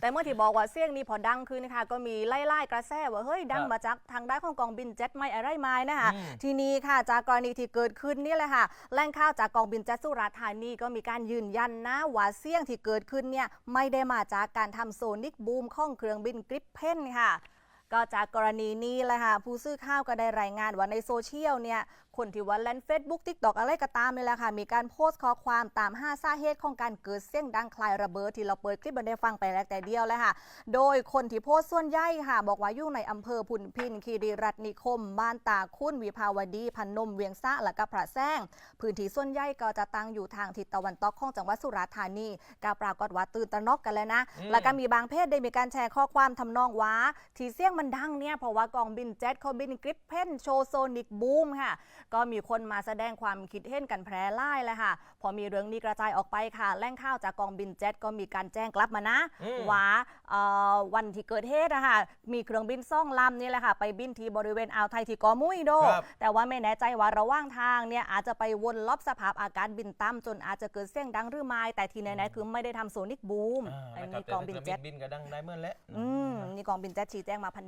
แต่เมื่อที่บอกว่าเสียงนี้พอดังขึ้นนะคะก็มีไล่ไล่กระแสว่าเฮ้ยดังมาจากทางด้านของกองบินเจ็ตไม่อะไรไม่นะคะอืมทีนี้ค่ะจากกรณีที่เกิดขึ้นนี่แหละค่ะแหล่งข่าวจากกองบินเจ็ตสุราษฎร์ธานีก็มีการยืนยันนะว่าเสียงที่เกิดขึ้นเนี่ยไม่ได้มาจากการทำโซนิกบูมของเครื่องบินกริปเพนค่ะ ก็จากกรณีนี้แหละค่ะผู้ซื้อข่าวก็ได้รายงานว่าในโซเชียลเนี่ยคนที่ว่าเล่น Facebook TikTok อะไรก็ตามนี่แหละค่ะ มีการโพสต์ข้อความตาม5สาเหตุของการเกิดเสียงดังคลายระเบิดที่เราเปิดคลิปมาได้ฟังไปแล้วแต่เดียวเลยค่ะ โดยคนที่โพสต์ส่วนใหญ่ค่ะ บอกว่าอยู่ในอำเภอพุนพินคีรีรัตน์นิคม บ้านตาคุ้นวิภาวดีพันนมเวียงสะและก็พระแซงพื้นที่ส่วนใหญ่ก็จะตั้งอยู่ทางทิศตะวันตกของจังหวัดสุราษฎร์ธานีก็ปรากฏว่าตื่นตระหนกกันแล้วนะอืมแล้วก็มีบางเพจได้มีการแชร์ข้อความทำนองว่าที่เสียงมันดังเนี่ยเพราะว่ากองบินเจ็ตเขาบินกริปเพนโชว์โซนิกบูมค่ะ ก็มีคนมาแสดงความคิดเห็นกันแพร่ไล่เลยค่ะ พอมีเรื่องนี้กระจายออกไปค่ะแหล่งข่าวจากกองบินเจ็ตก็มีการแจ้งกลับมานะอืมว่าเอ่อวันที่เกิดเหตุนะคะมีเครื่องบินซ่องลำนี่แหละค่ะ ไปบินที่บริเวณอ่าวไทยที่เกอมุยโดครับแต่ว่าไม่แน่ใจว่าระหว่างทางเนี่ยอาจจะไปวนลอบสภาพอากาศบินต่ำจนอาจจะเกิดเสียงดังหรือไม่แต่ที่แน่ๆคือไม่ได้ทำโซนิกบูมอ่าอันนะครับนี้กองบินแต่เจ็ตบินก็ดังได้เมื่อแล้วอืมนี่กองบินเจ็ตชี้แจงมาพันนี้